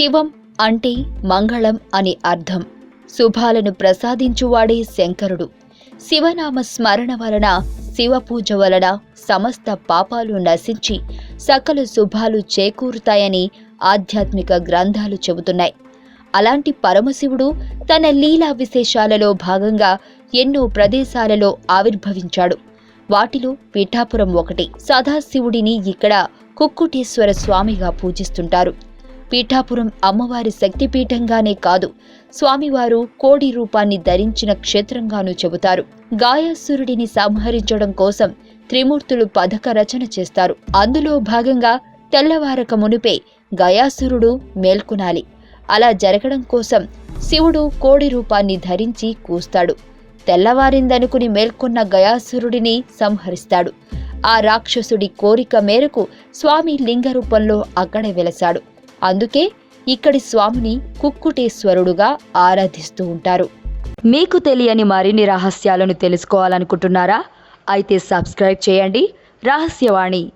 శివం అంటే మంగళం అని అర్థం. శుభాలను ప్రసాదించువాడే శంకరుడు. శివనామ స్మరణ వలన శివ పూజ వలన సమస్త పాపాలు నశించి సకల శుభాలు చేకూరుతాయని ఆధ్యాత్మిక గ్రంథాలు చెబుతున్నాయి. అలాంటి పరమశివుడు తన లీలా విశేషాలలో భాగంగా ఎన్నో ప్రదేశాలలో ఆవిర్భవించాడు. వాటిలో పిఠాపురం ఒకటి. సదాశివుడిని ఇక్కడ కుక్కుటేశ్వర స్వామిగా పూజిస్తుంటారు. పీఠాపురం అమ్మవారి శక్తిపీఠంగానే కాదు. స్వామివారు కోడి రూపాన్ని ధరించిన క్షేత్రంగానూ చెబుతారు. గాయాసురుడిని సంహరించడం కోసం త్రిమూర్తులు పథక రచన చేస్తారు. అందులో భాగంగా తెల్లవారక మునిపే గయాసురుడు మేల్కొనాలి. అలా జరగడం కోసం శివుడు కోడి రూపాన్ని ధరించి కూస్తాడు. తెల్లవారిందనుకుని మేల్కొన్న గయాసురుడిని సంహరిస్తాడు. ఆ రాక్షసుడి కోరిక మేరకు స్వామి లింగ రూపంలో అక్కడే వెలసాడు. అందుకే ఇక్కడి స్వామిని కుక్కుటేశ్వరుడుగా ఆరాధిస్తూ ఉంటారు. మీకు తెలియని మరిన్ని రహస్యాలను తెలుసుకోవాలనుకుంటున్నారా? అయితే సబ్స్క్రైబ్ చేయండి. రహస్యవాణి